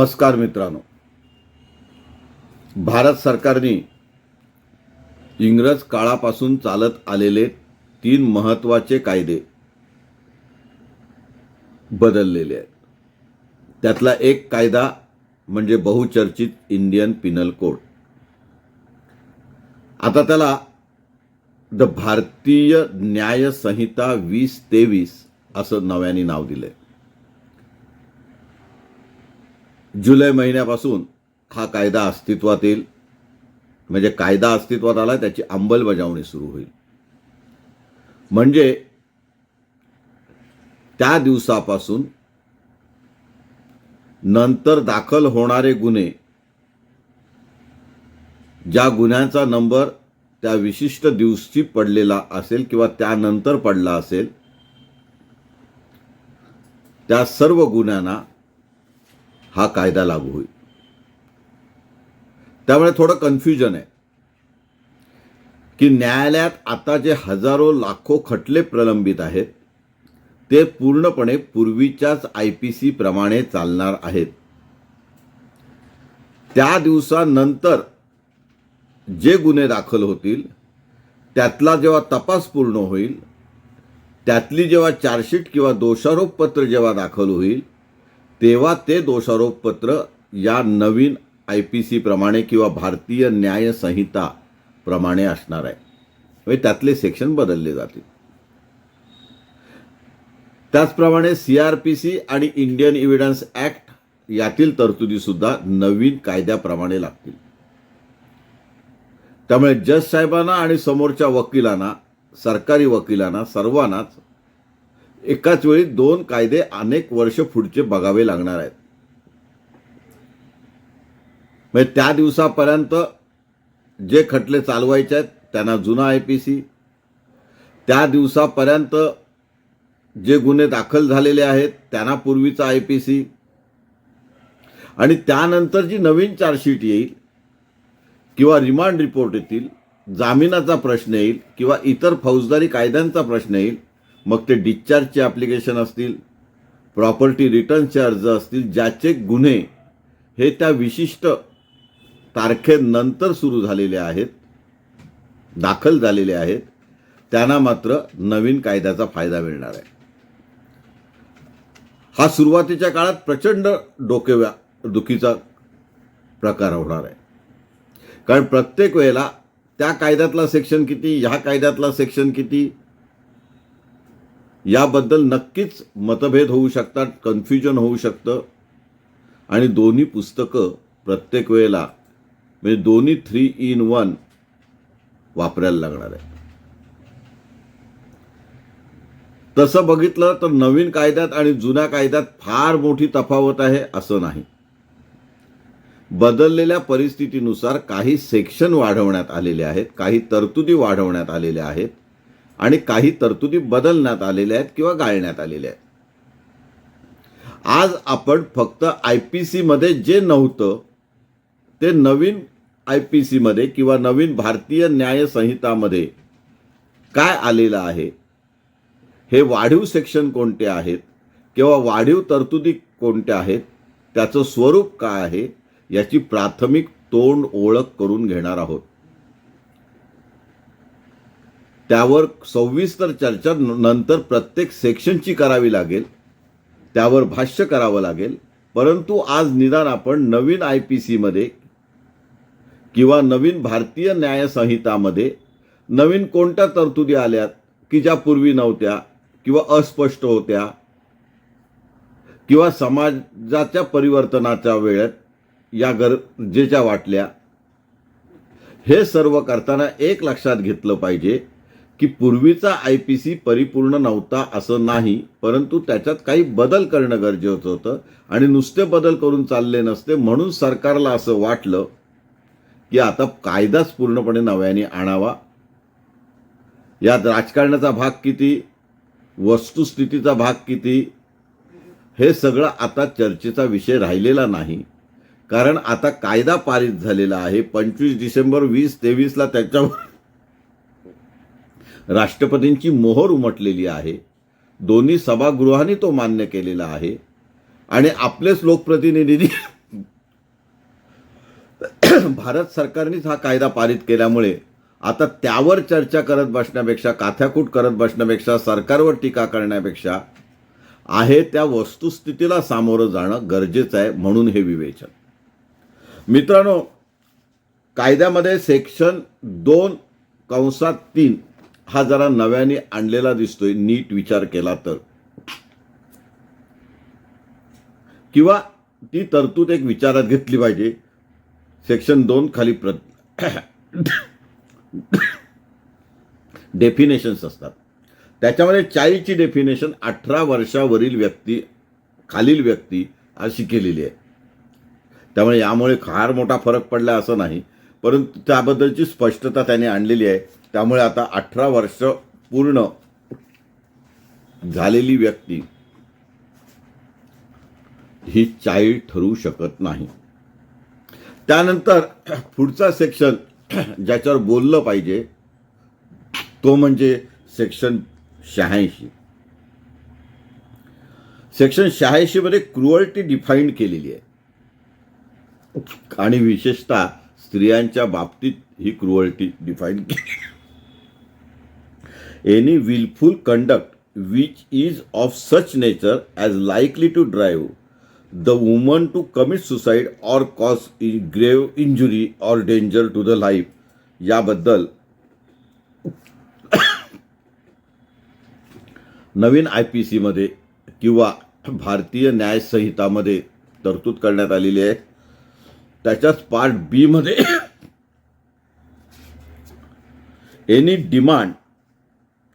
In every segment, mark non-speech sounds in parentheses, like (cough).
नमस्कार मित्रांनो. भारत सरकारने इंग्रज काळापासून चालत आलेले तीन महत्त्वाचे कायदे बदललेले आहेत. त्यातला एक कायदा म्हणजे बहुचर्चित इंडियन पिनल कोड. आता त्याला द भारतीय न्यायसंहिता वीस तेवीस असं नव्याने नाव दिलंय. जुलै महिन्यापासून हा कायदा अस्तित्वात येईल म्हणजे कायदा अस्तित्वात आला त्याची अंमलबजावणी सुरू होईल. म्हणजे त्या दिवसापासून नंतर दाखल होणारे गुन्हे ज्या गुन्ह्यांचा नंबर त्या विशिष्ट दिवशी पडलेला असेल किंवा त्यानंतर पडला असेल त्या सर्व गुन्ह्यांना हा कायदा लागू होईल. त्यामुळे थोडं कन्फ्युजन आहे. की न्यायालयात आता जे हजारो लाखो खटले प्रलंबित आहेत ते पूर्णपणे पूर्वीच्याच आय पी सी प्रमाणे चालणार आहेत. त्या दिवसानंतर जे गुन्हे दाखल होतील त्यातला जेव्हा तपास पूर्ण होईल त्यातली जेव्हा चार्जशीट किंवा दोषारोपपत्र जेव्हा दाखल होईल तेव्हा ते दोषारोपपत्र या नवीन आय पी सी प्रमाणे किंवा भारतीय न्यायसंहिता प्रमाणे असणार आहे. म्हणजे त्यातले सेक्शन बदलले जातील. त्याचप्रमाणे सी आर पी सी आणि इंडियन इव्हिडन्स ॲक्ट यातील तरतुदी सुद्धा नवीन कायद्याप्रमाणे लागतील. त्यामुळे जज साहेबांना आणि समोरच्या वकिलांना सरकारी वकिलांना सर्वांनाच एकाच वेळी दोन कायदे अनेक वर्ष पुढचे बघावे लागणार आहेत. म्हणजे त्या दिवसापर्यंत जे खटले चालवायचे आहेत त्यांना जुना आय पी सी त्या दिवसापर्यंत जे गुन्हे दाखल झालेले आहेत त्यांना पूर्वीचा आय पी सी आणि त्यानंतर जी नवीन चार्जशीट येईल किंवा रिमांड रिपोर्ट येतील जामिनाचा प्रश्न येईल किंवा इतर फौजदारी कायद्यांचा प्रश्न येईल मग ते डिस्चार्जचे ॲप्लिकेशन असतील प्रॉपर्टी रिटर्नचे अर्ज असतील ज्याचे गुन्हे हे त्या विशिष्ट तारखेनंतर सुरू झालेले आहेत दाखल झालेले आहेत त्यांना मात्र नवीन कायद्याचा फायदा मिळणार आहे. हा सुरुवातीच्या काळात प्रचंड डोकेव्या दुखीचा प्रकार होणार आहे. कारण प्रत्येक वेळेला त्या कायद्यातला सेक्शन किती ह्या कायद्यातला सेक्शन किती याबद्दल नक्कीच मतभेद होऊ शकतात कन्फ्युजन होऊ शकतं. आणि दोन्ही पुस्तकं प्रत्येक वेळेला म्हणजे दोन्ही थ्री इन वन वापरायला लागणार आहे तसं बघितलं तर नवीन कायद्यात आणि जुन्या कायद्यात फार मोठी तफावत आहे असं नाही. बदललेल्या परिस्थितीनुसार काही सेक्शन वाढवण्यात आलेले आहेत काही तरतुदी वाढवण्यात आलेल्या आहेत. आणि काही तरतुदी बदलण्यात आलेल्या आहेत किंवा गाळण्यात आलेल्या आहेत. आज आपण फक्त आय पी सीमध्ये जे नव्हतं ते नवीन आय पी सीमध्ये किंवा नवीन भारतीय न्याय संहितामध्ये काय आलेलं आहे? हे वाढीव सेक्शन कोणते आहेत? किंवा वाढीव तरतुदी कोणत्या आहेत? त्याचं स्वरूप काय आहे? याची प्राथमिक तोंड ओळख करून घेणार आहोत. त्यावर सविस्तर चर्चा नंतर प्रत्येक सेक्शनची करावी लागेल. त्यावर भाष्य करावं लागेल. परंतु आज निदान आपण नवीन आय पी सीमध्ये किंवा नवीन भारतीय न्यायसंहितामध्ये नवीन कोणत्या तरतुदी आल्यात की ज्या पूर्वी नव्हत्या किंवा अस्पष्ट होत्या किंवा समाजाच्या परिवर्तनाच्या वेळेत या गरजेच्या वाटल्या हे सर्व करताना एक लक्षात घेतलं पाहिजे. की पूर्वीचा आय पी सी परिपूर्ण नव्हता असं नाही परंतु त्याच्यात काही बदल करणं गरजेचं होतं आणि नुसते बदल करून चालले नसते म्हणून सरकारला असं वाटलं की आता कायदाच पूर्णपणे नव्याने आणावा. यात राजकारणाचा भाग किती वस्तुस्थितीचा भाग किती हे सगळं आता चर्चेचा विषय राहिलेला नाही. कारण आता कायदा पारित झालेला आहे. पंचवीस डिसेंबर वीस तेवीसला त्याच्यावर राष्ट्रपतींची मोहर उमटलेली आहे. दोन्ही सभागृहांनी तो मान्य केलेला आहे. आणि आपलेच लोकप्रतिनिधींनी (coughs) भारत सरकारनेच हा कायदा पारित केल्यामुळे आता त्यावर चर्चा करत बसण्यापेक्षा काथ्याकूट करत बसण्यापेक्षा सरकारवर टीका करण्यापेक्षा आहे त्या वस्तुस्थितीला सामोरं जाणं गरजेचं आहे म्हणून हे विवेचन. मित्रांनो कायद्यामध्ये सेक्शन दोन कंसात तीन हा जरा नव्याने आणलेला दिसतोय नीट विचार केला तर. किंवा ती तरतूद एक विचारात घेतली पाहिजे. सेक्शन दोन खाली प्र डेफिनेशन्स असतात. त्याच्यामध्ये चाळीची डेफिनेशन अठरा वर्षावरील व्यक्ती खालील व्यक्ती अशी केलेली आहे. त्यामुळे यामुळे फार मोठा फरक पडला असं नाही. परंतु त्याबद्दलची स्पष्टता त्याने आणलेली आहे. त्यामुळे आता अठरा वर्ष पूर्ण झालेली व्यक्ती ही चाईल्ड ठरू शकत नाही. त्यानंतर पुढचा सेक्शन ज्याच्यावर बोललं पाहिजे तो म्हणजे सेक्शन शहाऐंशी. सेक्शन शहाऐंशी मध्ये क्रुअल्टी डिफाईंड केलेली आहे. आणि विशेषतः स्त्रियांच्या बाबतीत ही क्रुअल्टी डिफाईन केली any wilful conduct which is of such nature as likely to drive the woman to commit suicide or cause grave injury or danger to the life याबद्दल नवीन आय पी सीमध्ये किंवा भारतीय न्यायसंहितामध्ये तरतूद करण्यात आलेली आहे. त्याच्याच पार्ट बीमध्ये any demand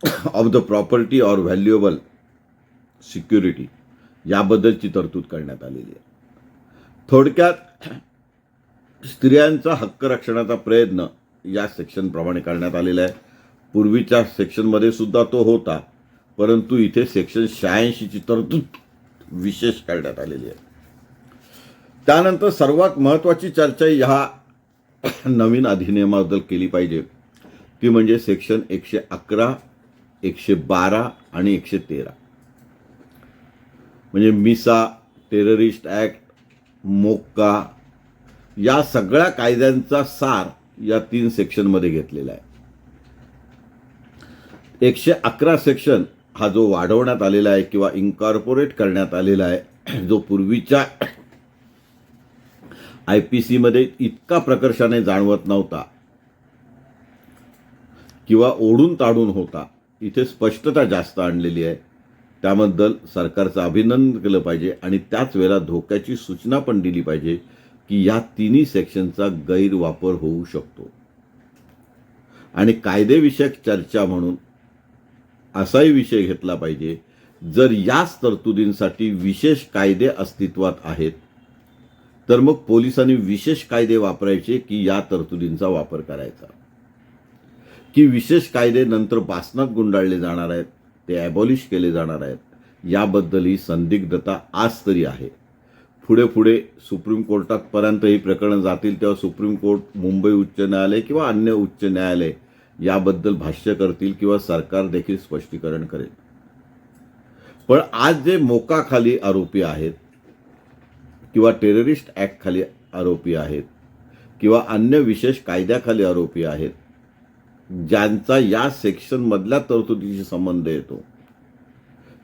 of the property or valuable security याबद्दलची तरतूद करण्यात आलेली आहे. थोडक्यात स्त्रियांचा हक्क रक्षणाचा प्रयत्न या सेक्शनप्रमाणे करण्यात आलेला आहे. पूर्वीच्या सेक्शनमध्ये सुद्धा तो होता परंतु इथे सेक्शन शहाऐंशीची तरतूद विशेष करण्यात आलेली आहे. त्यानंतर सर्वात महत्त्वाची चर्चा ह्या नवीन अधिनियमाबद्दल केली पाहिजे. ती म्हणजे सेक्शन एकशे अकरा एकशे बारा आणि एकशे तेरा. म्हणजे मिसा टेररिस्ट ॲक्ट मोक्का या सगळ्या कायद्यांचा सार या तीन सेक्शनमध्ये घेतलेला आहे. एकशे अकरा सेक्शन हा जो वाढवण्यात आलेला आहे किंवा इन्कॉर्पोरेट करण्यात आलेला आहे जो पूर्वीच्या आय पी सीमध्ये इतका प्रकर्षाने जाणवत नव्हता किंवा ओढून ताडून होता इथे स्पष्टता जास्त आणलेली आहे. त्याबद्दल सरकारचं अभिनंदन केलं पाहिजे आणि त्याच वेळेला धोक्याची सूचना पण दिली पाहिजे की या तिन्ही सेक्शनचा गैरवापर होऊ शकतो. आणि कायदेविषयक चर्चा म्हणून असाही विषय घेतला पाहिजे. जर याच तरतुदींसाठी विशेष कायदे अस्तित्वात आहेत तर मग पोलिसांनी विशेष कायदे वापरायचे की या तरतुदींचा वापर करायचा? की विशेष कायदे नंतर बासनात गुंडाळले जाणार आहेत ते ॲबॉलिश केले जाणार आहेत. याबद्दल ही संदिग्धता आज तरी आहे. पुढे पुढे सुप्रीम कोर्टातपर्यंत ही प्रकरणं जातील तेव्हा सुप्रीम कोर्ट मुंबई उच्च न्यायालय किंवा अन्य उच्च न्यायालय याबद्दल भाष्य करतील किंवा सरकार देखील स्पष्टीकरण करेल. पण आज जे मोकाखाली आरोपी आहेत किंवा टेररिस्ट ॲक्टखाली आरोपी आहेत किंवा अन्य विशेष कायद्याखाली आरोपी आहेत ज्यांचा या सेक्शनमधल्या तरतुदीशी संबंध येतो.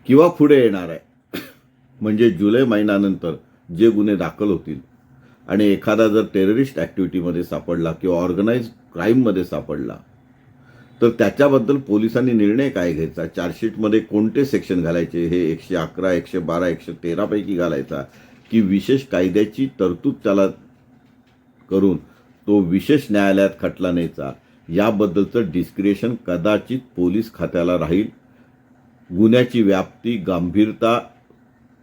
किंवा पुढे येणार आहे. म्हणजे जुलै महिन्यानंतर जे गुन्हे दाखल होतील. आणि एखादा जर टेररिस्ट ॲक्टिव्हिटीमध्ये सापडला किंवा ऑर्गनाईज क्राईममध्ये सापडला तर त्याच्याबद्दल पोलिसांनी निर्णय काय घ्यायचा? चार्जशीटमध्ये कोणते सेक्शन घालायचे? हे एकशे अकरा एकशे बारा एकशे तेरापैकी घालायचा. की विशेष कायद्याची तरतूद त्याला करून तो विशेष न्यायालयात खटला न्यायचा. याबद्दलचं डिस्क्रिएशन कदाचित पोलीस खात्याला राहील. गुन्ह्याची व्याप्ती गांभीरता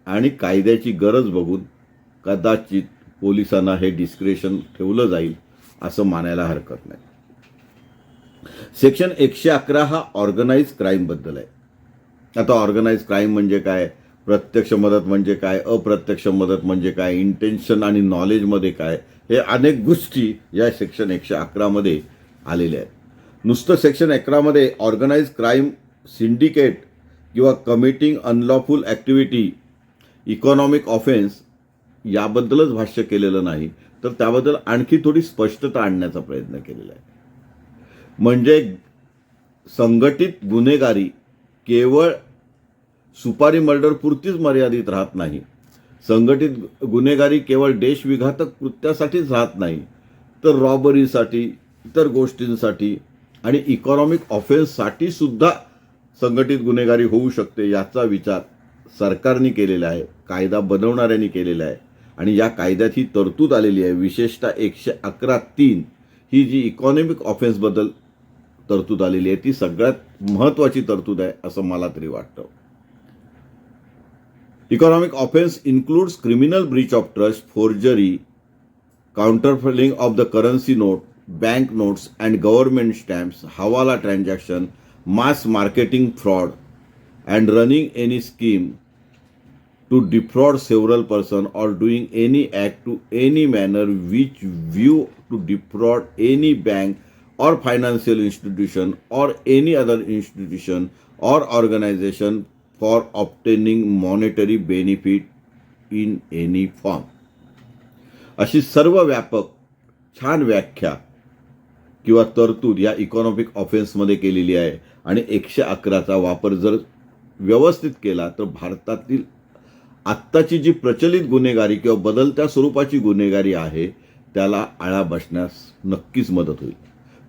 आणि कायद्याची गरज बघून कदाचित पोलिसांना हे डिस्क्रिएशन ठेवलं जाईल असं मानायला हरकत नाही. सेक्शन एकशे अकरा हा ऑर्गनाईज क्राईमबद्दल आहे. आता ऑर्गनाईज क्राईम म्हणजे काय? प्रत्यक्ष मदत म्हणजे काय? अप्रत्यक्ष मदत म्हणजे काय? इंटेन्शन आणि नॉलेजमध्ये काय? हे अनेक गोष्टी या सेक्शन एकशे अकरामध्ये आलेले आहेत. नुसतं सेक्शन अकरामध्ये ऑर्गनाईज क्राईम सिंडिकेट किंवा committing unlawful activity economic offence याबद्दलच भाष्य केलेलं नाही. तर त्याबद्दल आणखी थोडी स्पष्टता आणण्याचा प्रयत्न केलेला आहे. म्हणजे संघटित गुन्हेगारी केवळ सुपारी मर्डरपुरतीच मर्यादित राहत नाही. संघटित गुन्हेगारी केवळ देशविघातक कृत्यासाठीच राहत नाही. तर रॉबरीसाठी इतर गोष्टींसाठी आणि इकॉनॉमिक ऑफेन्ससाठी सुद्धा संघटित गुन्हेगारी होऊ शकते याचा विचार सरकारने केलेला आहे कायदा बनवणाऱ्यांनी केलेला आहे. आणि या कायद्यात ही तरतूद आलेली आहे. विशेषतः एकशे अकरा तीन ही जी इकॉनॉमिक ऑफेन्सबद्दल तरतूद आलेली आहे ती सगळ्यात महत्त्वाची तरतूद आहे असं मला तरी वाटतं. Economic offence includes criminal breach of trust forgery counterfeiting of the currency note bank notes and government stamps, hawala transaction, mass marketing fraud, and running any scheme to defraud several person or doing any act to any manner which view to defraud any bank or financial institution or any other institution or organization for obtaining monetary benefit in any form अशी सर्व व्यापक छान व्याख्या किंवा तरतूद या economic ऑफेन्समध्ये केलेली आहे. आणि एकशे अकराचा वापर जर व्यवस्थित केला तर भारतातील आत्ताची जी प्रचलित गुन्हेगारी किंवा बदलत्या स्वरूपाची गुन्हेगारी आहे त्याला आळा बसण्यास नक्कीच मदत होईल.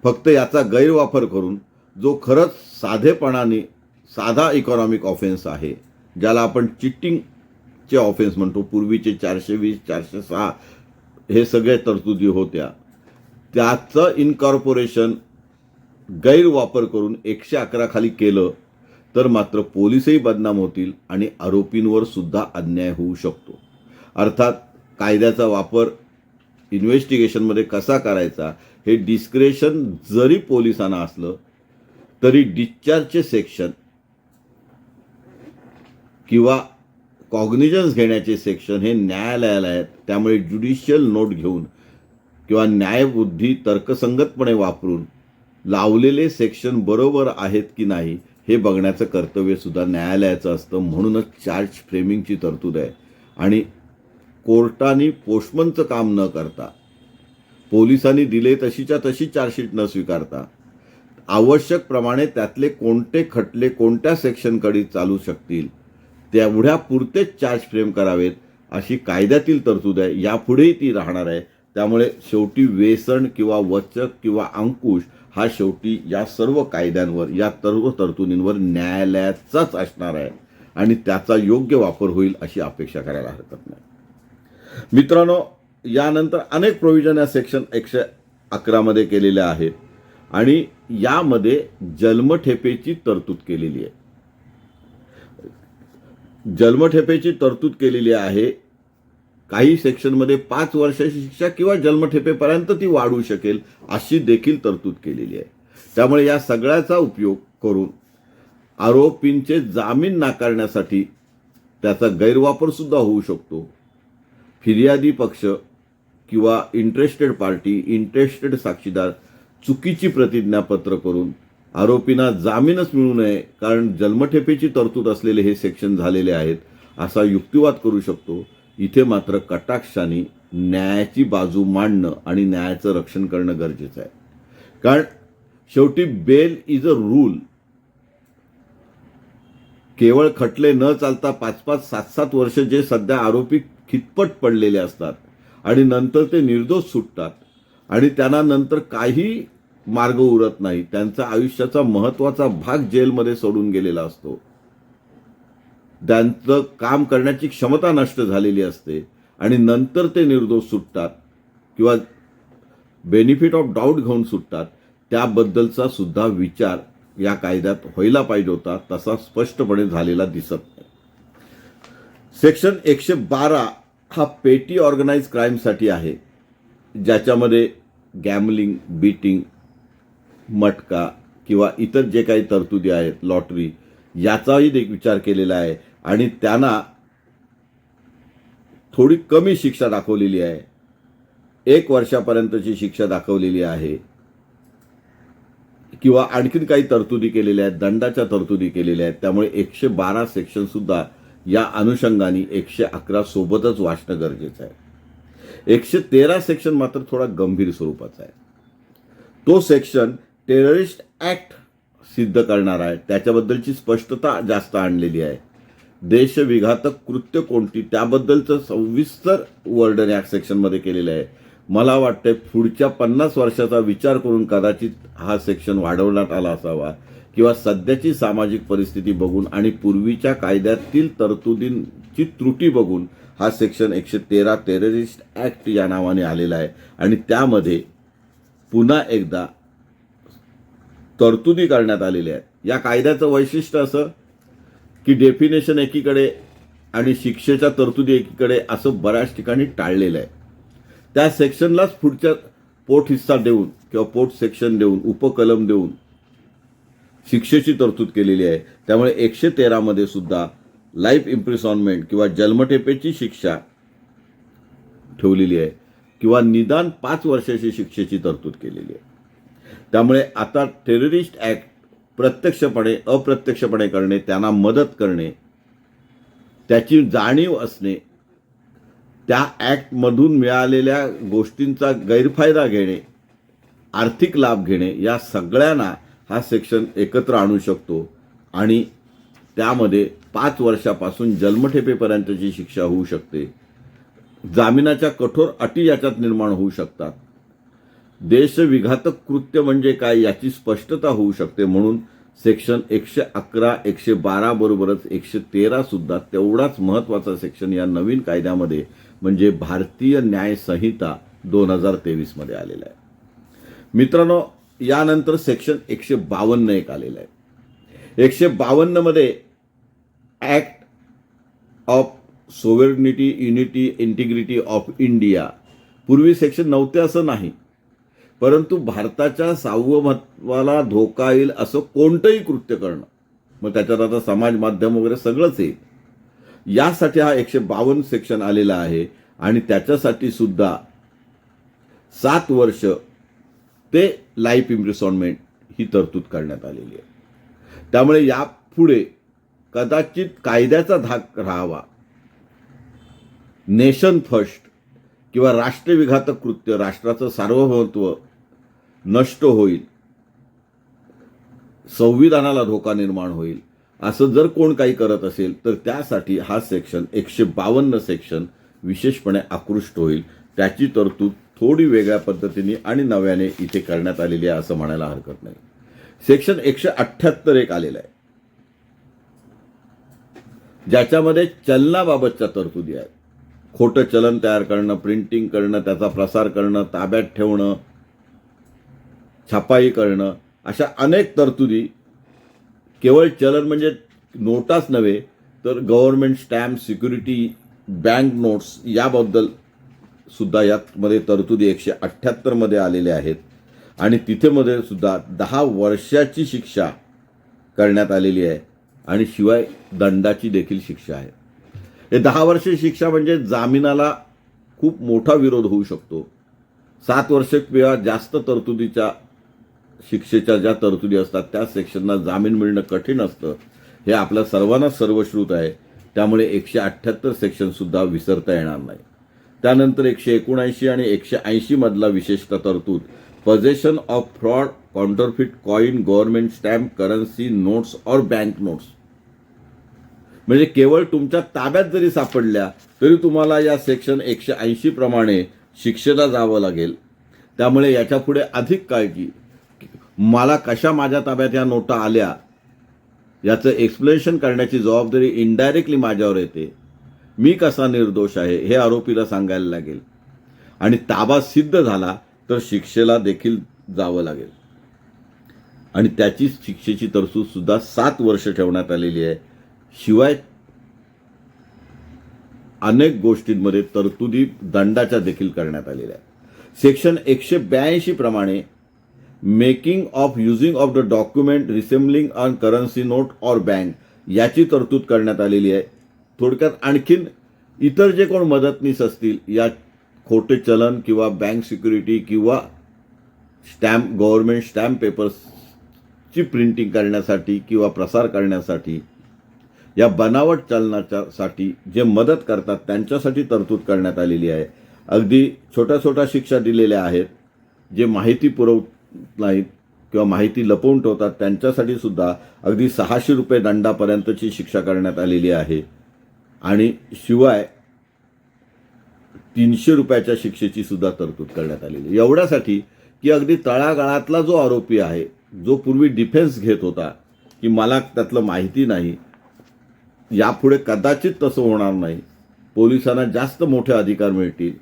फक्त याचा गैरवापर करून जो खरंच साधेपणाने साधा इकॉनॉमिक ऑफेन्स आहे ज्याला आपण चिटिंगचे ऑफेन्स म्हणतो पूर्वीचे चारशे वीस चारशे सहा हे सगळे तरतुदी होत्या त्याचं इनकॉर्पोरेशन गैरवापर करून एकशे अकरा खाली केलं तर मात्र पोलीसही बदनाम होतील आणि आरोपींवर सुद्धा अन्याय होऊ शकतो. अर्थात कायद्याचा वापर इन्व्हेस्टिगेशनमध्ये कसा करायचा हे डिस्क्रेशन जरी पोलिसांना असलं तरी डिस्चार्जचे सेक्शन किंवा कॉग्निजन्स घेण्याचे सेक्शन हे न्यायालयाला आहेत त्यामुळे ज्युडिशियल नोट घेऊन किंवा न्यायबुद्धी तर्कसंगतपणे वापरून लावलेले सेक्शन बरोबर आहेत की नाही हे बघण्याचं कर्तव्यसुद्धा न्यायालयाचं असतं. म्हणूनच चार्ज फ्रेमिंगची तरतूद आहे. आणि कोर्टाने पोस्टमनचं काम न करता पोलिसांनी दिले तशीच्या तशी चार्जशीट न स्वीकारता आवश्यक प्रमाणे त्यातले कोणते खटले कोणत्या सेक्शनकडे चालू शकतील तेवढ्या पुरतेच चार्ज फ्रेम करावेत अशी कायद्यातील तरतूद आहे. यापुढेही ती राहणार आहे. त्यामुळे शेवटी वेसण किंवा वचक किंवा अंकुश हा शेवटी या सर्व कायद्यांवर या सर्व तरतुदींवर न्यायालयाचाच असणार आहे. आणि त्याचा योग्य वापर होईल अशी अपेक्षा करायला हरकत नाही. मित्रांनो यानंतर अनेक प्रोव्हिजन या सेक्शन एकशे अकरामध्ये केलेल्या आहेत. आणि यामध्ये जन्मठेपेची तरतूद केलेली आहे. जन्मठेपेची तरतूद केलेली आहे काही सेक्शनमध्ये पाच वर्षाची शिक्षा किंवा जन्मठेपेपर्यंत ती वाढू शकेल अशी देखील तरतूद केलेली आहे. त्यामुळे या सगळ्याचा उपयोग करून आरोपींचे जामीन नाकारण्यासाठी त्याचा गैरवापर सुद्धा होऊ शकतो. फिर्यादी पक्ष किंवा इंटरेस्टेड पार्टी इंटरेस्टेड साक्षीदार चुकीची प्रतिज्ञापत्र करून आरोपींना जामीनच मिळू नये कारण जन्मठेपेची तरतूद असलेले हे सेक्शन झालेले आहेत असा युक्तिवाद करू शकतो. इथे मात्र कटाक्षाने न्यायाची बाजू मांडणं आणि न्यायाचं रक्षण करणं गरजेचं आहे. कारण शेवटी बेल इज अ रूल. केवळ खटले न चालता पाच पाच सात सात वर्ष जे सध्या आरोपी खितपट पडलेले असतात आणि नंतर ते निर्दोष सुटतात आणि त्यांना नंतर काही मार्ग उरत नाही त्यांचा आयुष्याचा महत्त्वाचा भाग जेलमध्ये सोडून गेलेला असतो. त्यांचं काम करण्याची क्षमता नष्ट झालेली असते आणि नंतर ते निर्दोष सुटतात किंवा बेनिफिट ऑफ डाऊट घेऊन सुटतात. त्याबद्दलचा सुद्धा विचार या कायद्यात व्हायला पाहिजे होता तसा स्पष्टपणे झालेला दिसत नाही. सेक्शन एकशे बारा हा पेटी ऑर्गनाईज क्राईमसाठी आहे ज्याच्यामध्ये गॅमलिंग बीटिंग मटका किंवा इतर जे काही तरतुदी आहेत लॉटरी याचाही एक विचार केलेला आहे. आणि त्यांना थोडी कमी शिक्षा दाखवलेली आहे. एक वर्षापर्यंतची शिक्षा दाखवलेली आहे. किंवा आणखीन काही तरतुदी केलेल्या आहेत दंडाच्या तरतुदी केलेल्या आहेत. त्यामुळे एकशे बारा सेक्शन सुद्धा या अनुषंगाने एकशे अकरा सोबतच वाचणं गरजेचं आहे. एकशे तेरा सेक्शन मात्र थोडा गंभीर स्वरूपाचा आहे. तो सेक्शन टेररिस्ट ॲक्ट सिद्ध करणार आहे. त्याच्याबद्दलची स्पष्टता जास्त आणलेली आहे. देशविघातक कृत्य कोणती? त्याबद्दलचं सविस्तर वर्णन या सेक्शनमध्ये केलेलं आहे. मला वाटतंय पुढच्या पन्नास वर्षाचा विचार करून कदाचित हा सेक्शन वाढवण्यात आला असावा किंवा सध्याची सामाजिक परिस्थिती बघून आणि पूर्वीच्या कायद्यातील तरतुदींची त्रुटी बघून हा सेक्शन एकशे तेरा टेररिस्ट ॲक्ट या नावाने आलेला आहे. आणि त्यामध्ये पुन्हा एकदा तरतुदी करण्यात आलेल्या आहेत या कायद्याचं वैशिष्ट्य असं की डेफिनेशन एकीकडे आणि शिक्षेच्या तरतुदी एकीकडे असं बऱ्याच ठिकाणी टाळलेलं आहे. त्या सेक्शनलाच पुढच्या पोट हिस्सा देऊन किंवा पोट सेक्शन देऊन उपकलम देऊन शिक्षेची तरतूद केलेली आहे. त्यामुळे एकशे तेरामध्ये सुद्धा लाईफ इम्प्रिसॉनमेंट किंवा जन्मठेपेची शिक्षा ठेवलेली आहे किंवा निदान पाच वर्षाची शिक्षेची तरतूद केलेली आहे. त्यामुळे आता टेररिस्ट ॲक्ट प्रत्यक्षपणे अप्रत्यक्षपणे करणे त्यांना मदत करणे त्याची जाणीव असणे त्या ॲक्टमधून मिळालेल्या गोष्टींचा गैरफायदा घेणे आर्थिक लाभ घेणे या सगळ्यांना हा सेक्शन एकत्र आणू शकतो. आणि त्यामध्ये पाच वर्षापासून जन्मठेपेपर्यंतची शिक्षा होऊ शकते. जामिनाच्या कठोर अटी याच्यात निर्माण होऊ शकतात. देशविघातक कृत्य म्हणजे काय याची स्पष्टता होऊ शकते म्हणून सेक्शन एकशे अकरा एकशे बारा बरोबरच एकशे तेरा सुद्धा तेवढाच महत्त्वाचा सेक्शन या नवीन कायद्यामध्ये म्हणजे भारतीय न्याय संहिता दोन हजार तेवीसमध्ये आलेला आहे. मित्रांनो यानंतर सेक्शन एकशे बावन्न एक आलेलं आहे. एकशे बावन्नमध्ये act of sovereignty unity integrity of India पूर्वी सेक्शन नव्हते असं नाही. परंतु भारताच्या सार्वभौमत्वाला धोका येईल असं कोणतंही कृत्य करणं. मग त्याच्यात आता समाज माध्यम वगैरे सगळंच येईल यासाठी हा एकशे बावन्न सेक्शन आलेला आहे आणि त्याच्यासाठी सुद्धा सात वर्ष ते लाईफ इम्प्रिसॉनमेंट ही तरतूद करण्यात आलेली आहे. त्यामुळे यापुढे कदाचित कायद्याचा धाक राहावा. नेशन फर्स्ट किंवा राष्ट्रविघातक कृत्य राष्ट्राचं सार्वभौमत्व नष्ट होईल संविधानाला धोका निर्माण होईल असं जर कोण काही करत असेल तर त्यासाठी हा सेक्शन एकशे बावन्न सेक्शन विशेषपणे आकृष्ट होईल. त्याची तरतूद थोडी वेगळ्या पद्धतीने आणि नव्याने इथे करण्यात आलेली आहे असं म्हणायला हरकत नाही. सेक्शन एकशे अठ्ठ्याहत्तर एक आलेलं आहे. ज्याच्यामध्ये चलनाबाबतच्या तरतुदी आहेत. खोटं चलन तयार करणं प्रिंटिंग करणं त्याचा प्रसार करणं ताब्यात ठेवणं छापाई करणं अशा अनेक तरतुदी. केवळ चलन म्हणजे नोटाच नव्हे तर government stamp security bank notes याबद्दल सुद्धा यामध्ये तरतुदी एकशे अठ्ठ्याहत्तरमध्ये आलेल्या आहेत. आणि तिथेमध्ये सुद्धा दहा वर्षाची शिक्षा करण्यात आलेली आहे. आणि शिवाय दंडाची देखील शिक्षा आहे. हे दहा वर्षे शिक्षा म्हणजे जामिनाला खूप मोठा विरोध होऊ शकतो. सात वर्ष किंवा जास्त तरतुदीच्या शिक्षेच्या ज्या तरतुदी असतात त्या सेक्शनना जामीन मिळणं कठीण असतं. हे आपल्या सर्वांना सर्वश्रुत आहे. त्यामुळे एकशे अठ्ठ्याहत्तर सेक्शनसुद्धा विसरता येणार नाही. त्यानंतर एकशे एकोणऐंशी आणि एकशे ऐंशीमधला विशेषतः तरतूद. Possession of fraud counterfeit coin government stamp currency notes और बँक नोट्स म्हणजे केवळ तुमच्या ताब्यात जरी सापडल्या तरी तुम्हाला या सेक्शन एकशे ऐंशी प्रमाणे शिक्षेला जावं लागेल. त्यामुळे याच्यापुढे अधिक काळजी. मला कशा माझ्या ताब्यात या नोटा आल्या याचं एक्सप्लेनेशन करण्याची जबाबदारी इनडायरेक्टली माझ्यावर येते. मी कसा निर्दोष आहे हे आरोपीला सांगायला लागेल. आणि ताबा सिद्ध झाला तर शिक्षेला देखील जावं लागेल. आणि त्याची शिक्षेची तरतूद सुद्धा सात वर्ष ठेवण्यात आलेली आहे. शिवाय अनेक गोष्टींमध्ये तरतुदी दंडाच्या देखील करण्यात आलेल्या आहेत. सेक्शन एकशे ब्याऐंशी प्रमाणे making of using of the document resembling on currency note or bank याची तरतूद करण्यात आलेली आहे. थोडक्यात आणखीन इतर जे कोण मदतनीस असतील या खोटे चलन किंवा बँक सिक्युरिटी किंवा स्टॅम्प गव्हर्मेंट स्टॅम्प पेपर्सची प्रिंटिंग करण्यासाठी किंवा प्रसार करण्यासाठी या बनावट चलनाच्या साठी जे मदत करतात त्यांच्यासाठी तरतूद करण्यात आलेली आहे अगदी छोट्या छोट्या शिक्षा दिलेल्या आहेत जे माहिती पुरवत नाहीत किंवा माहिती लपवून ठेवतात त्यांच्यासाठी सुद्धा अगदी सहाशे रुपये दंडापर्यंतची शिक्षा करण्यात आलेली आहे आणि शिवाय तीनशे रुपयाच्या शिक्षेची सुद्धा तरतूद करण्यात आलेली आहे. एवढ्यासाठी की अगदी तळागाळातला जो आरोपी आहे जो पूर्वी डिफेन्स घेत होता की मला त्यातलं माहिती नाही यापुढे कदाचित तसं होणार नाही. पोलिसांना जास्त मोठे अधिकार मिळतील.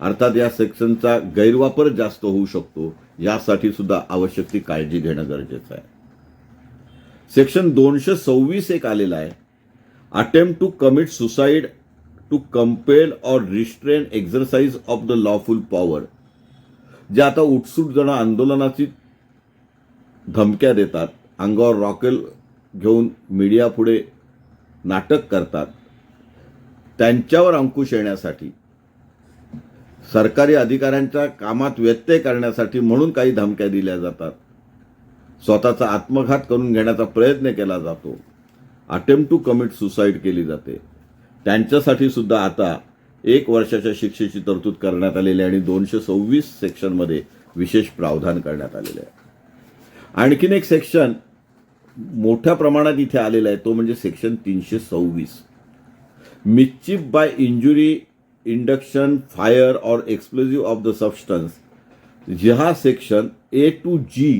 अर्थात या सेक्शनचा गैरवापर जास्त होऊ शकतो. यासाठी सुद्धा आवश्यक ती काळजी घेणं गरजेचं आहे. सेक्शन दोनशे सव्वीस एक आलेलं आहे. Attempt to commit suicide to compel or restrain exercise of the lawful power जे आता उठसूट जण आंदोलनाची धमक्या देतात. अंगावर रॉकेल घेऊन मीडिया पुढे नाटक करतात त्यांच्यावर अंकुश येण्यासाठी सरकारी अधिकाऱ्यांच्या कामात व्यत्यय करण्यासाठी म्हणून काही धमक्या दिल्या जातात. स्वतःचा आत्मघात करून घेण्याचा प्रयत्न केला जातो. अटेम्प्ट टू कमिट सुसाईड केली जाते. त्यांच्यासाठी सुद्धा आता एक वर्षाच्या शिक्षेची तरतूद करण्यात आलेली आहे आणि दोनशे सव्वीस सेक्शनमध्ये विशेष प्रावधान करण्यात आलेलं आहे. आणखीन एक सेक्शन मोठ्या प्रमाणात इथे आलेला आहे तो म्हणजे सेक्शन तीनशे सव्वीस. Mischief by injury induction fire or explosive of the substance ह्या सेक्शन ए टू जी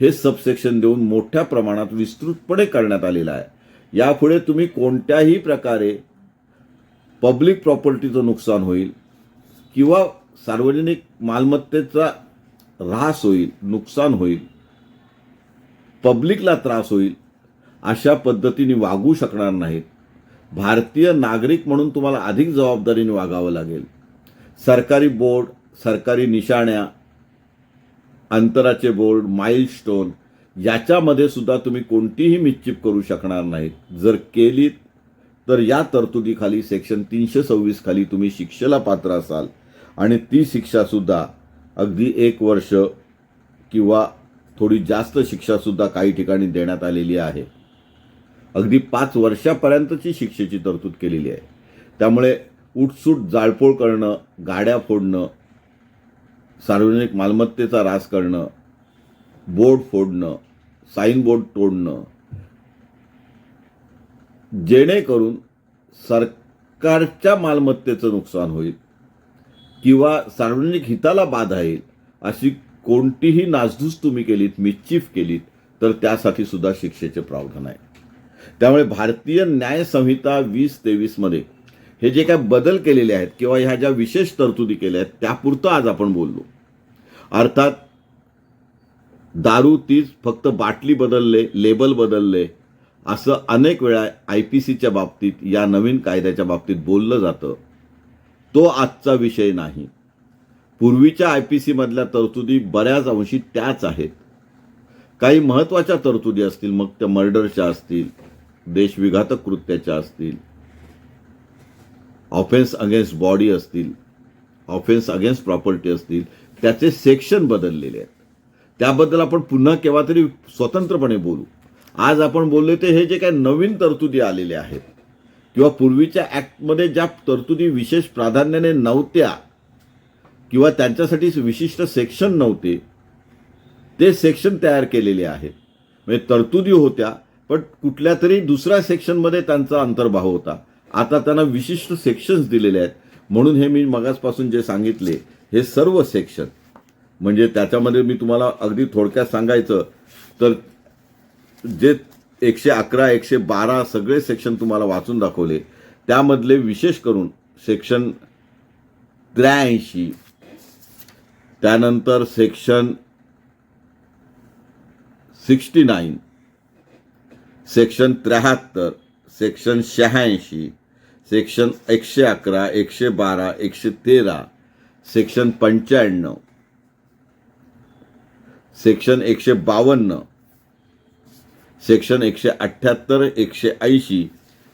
हे सबसेक्शन देऊन मोठ्या प्रमाणात विस्तृतपणे करण्यात आलेलं आहे. यापुढे तुम्ही कोणत्याही प्रकारे पब्लिक प्रॉपर्टीचं नुकसान होईल किंवा सार्वजनिक मालमत्तेचा ऱ्हास होईल नुकसान होईल पब्लिकला त्रास होईल अशा पद्धतीने वागू शकणार नाहीत. भारतीय नागरिक म्हणून तुम्हाला अधिक जबाबदारीने वागावं लागेल. सरकारी बोर्ड सरकारी निशाण्या अंतराचे बोर्ड माइलस्टोन याच्यामध्ये सुद्धा तुम्ही कोणतीही मिश्चिप करू शकणार नाहीत. जर केलीत तर या तरतुदीखाली सेक्शन तीनशे सव्वीस खाली तुम्ही शिक्षेला पात्र असाल. आणि ती शिक्षासुद्धा अगदी एक वर्ष किंवा थोडी जास्त शिक्षासुद्धा काही ठिकाणी देण्यात आलेली आहे. अगदी पाच वर्षापर्यंतची शिक्षेची तरतूद केलेली आहे. त्यामुळे उठसूट जाळपोळ करणं गाड्या फोडणं सार्वजनिक मालमत्तेचा रास करणं बोर्ड फोडणं साईन बोर्ड तोडणं जेणेकरून सरकारच्या मालमत्तेचं नुकसान होईल किंवा सार्वजनिक हिताला बाधा येईल अशी कोणतीही नासधूस तुम्ही केलीत मिच्चिफ केलीत तर त्यासाठी सुद्धा शिक्षेचे प्रावधान आहे. त्यामुळे भारतीय न्याय संहिता वीस तेवीसमध्ये हे जे काय बदल केलेले आहेत किंवा ह्या ज्या विशेष तरतुदी केल्या आहेत त्यापुरतं आज आपण बोललो. अर्थात दारू तीच फक्त बाटली बदलले लेबल बदलले असं अनेक वेळा आय पी सीच्या बाबतीत या नवीन कायद्याच्या बाबतीत बोललं जातं. तो आजचा विषय नाही. पूर्वीच्या आय पी सीमधल्या तरतुदी बऱ्याच अंशी त्याच आहेत. काही महत्त्वाच्या तरतुदी असतील मग त्या मर्डरच्या असतील देशविघातक कृत्याच्या असतील ऑफेन्स अगेन्स्ट बॉडी असतील ऑफेन्स अगेन्स्ट प्रॉपर्टी असतील त्याचे सेक्शन बदललेले आहेत. त्याबद्दल आपण पुन्हा केव्हा तरी स्वतंत्रपणे बोलू. आज आपण बोललो ते हे जे काय नवीन तरतुदी आलेल्या आहेत किंवा पूर्वीच्या ॲक्टमध्ये ज्या तरतुदी विशेष प्राधान्याने नव्हत्या किंवा त्यांच्यासाठी विशिष्ट सेक्शन नव्हते. ते सेक्शन तयार केलेले आहेत म्हणजे तरतुदी होत्या पण कुठल्या तरी दुसऱ्या सेक्शनमध्ये त्यांचा अंतर्भाव होता. आता त्यांना विशिष्ट सेक्शन्स दिलेले आहेत. म्हणून हे मी मगासपासून जे सांगितले हे सर्व सेक्शन म्हणजे त्याच्यामध्ये मी तुम्हाला अगदी थोडक्यात सांगायचं तर जे एकशे अकरा एकशे बारा सगळे सेक्शन तुम्हाला वाचून दाखवले त्यामधले विशेष करून सेक्शन त्र्याऐंशी त्यानंतर सेक्शन सिक्स्टी नाईन सेक्शन त्र्याहत्तर सेक्शन शहाऐंशी सेक्शन एकशे अकरा एकशे बारा एकशे तेरा सेक्शन पंच्याण्णव सेक्शन एकशे बावन्न सेक्शन एकशे अठ्ठ्याहत्तर एकशे ऐंशी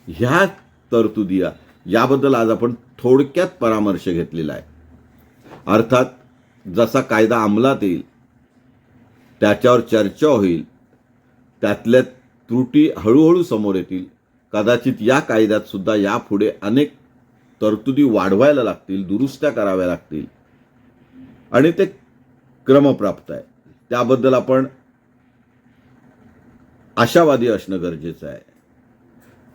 ह्या तरतुदी याबद्दल आज आपण थोडक्यात परामर्श घेतलेला आहे. अर्थात जसा कायदा अंमलात येईल त्याच्यावर चर्चा होईल त्यातल्या त्रुटी हळूहळू समोर येतील. कदाचित या कायद्यात सुद्धा यापुढे अनेक तरतुदी वाढवायला लागतील दुरुस्त्या कराव्या लागतील. आणि ते क्रमप्राप्त आहे. त्याबद्दल आपण आशावादी असणं गरजेचं आहे.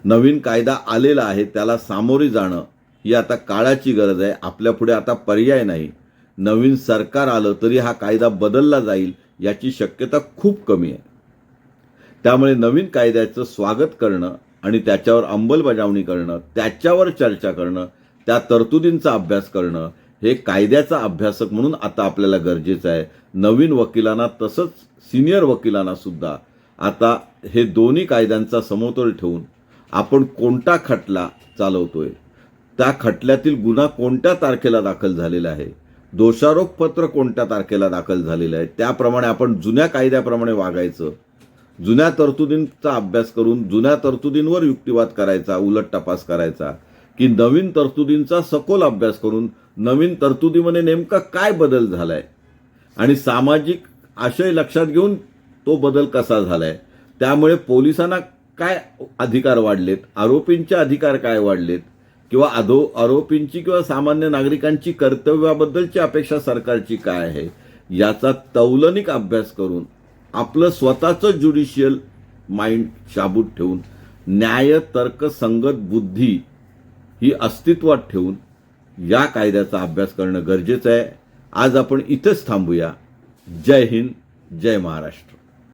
नवीन कायदा आलेला आहे त्याला सामोरे जाणं ही आता काळाची गरज आहे. आपल्यापुढे आता पर्याय नाही. नवीन सरकार आलं तरी हा कायदा बदलला जाईल याची शक्यता खूप कमी आहे. त्यामुळे नवीन कायद्याचं स्वागत करणं आणि त्याच्यावर अंमलबजावणी करणं त्याच्यावर चर्चा करणं त्या तरतुदींचा अभ्यास करणं हे कायद्याचा अभ्यासक म्हणून आता आपल्याला गरजेचं आहे. नवीन वकिलांना तसंच सिनियर वकिलांना सुद्धा आता हे दोन्ही कायद्यांचा समतोल ठेवून आपण कोणता खटला चालवतोय त्या खटल्यातील गुन्हा कोणत्या तारखेला दाखल झालेला आहे दोषारोपपत्र कोणत्या तारखेला दाखल झालेलं आहे? त्याप्रमाणे आपण जुन्या कायद्याप्रमाणे वागायचं. जुन्या तरतुदींचा अभ्यास करून जुन्या तरतुदींवर युक्तिवाद करायचा उलट तपास करायचा. की नवीन तरतुदींचा सखोल अभ्यास करून नवीन तरतुदीमध्ये नेमका काय बदल झालाय? आणि सामाजिक आशय लक्षात घेऊन तो बदल कसा झालाय? त्यामुळे पोलिसांना काय अधिकार वाढलेत? आरोपींचे अधिकार काय वाढलेत? किंवा अधो आरोपींची किंवा सामान्य नागरिकांची कर्तव्याबद्दलची अपेक्षा सरकारची काय आहे? याचा तौलनिक अभ्यास करून आपलं स्वतःचं ज्युडिशियल माइंड शाबूत ठेवून न्याय तर्क संगत बुद्धी ही अस्तित्वात ठेवून या कायद्याचा अभ्यास करणं गरजेचं आहे. आज आपण इथेच थांबूया. जय हिंद जय महाराष्ट्र.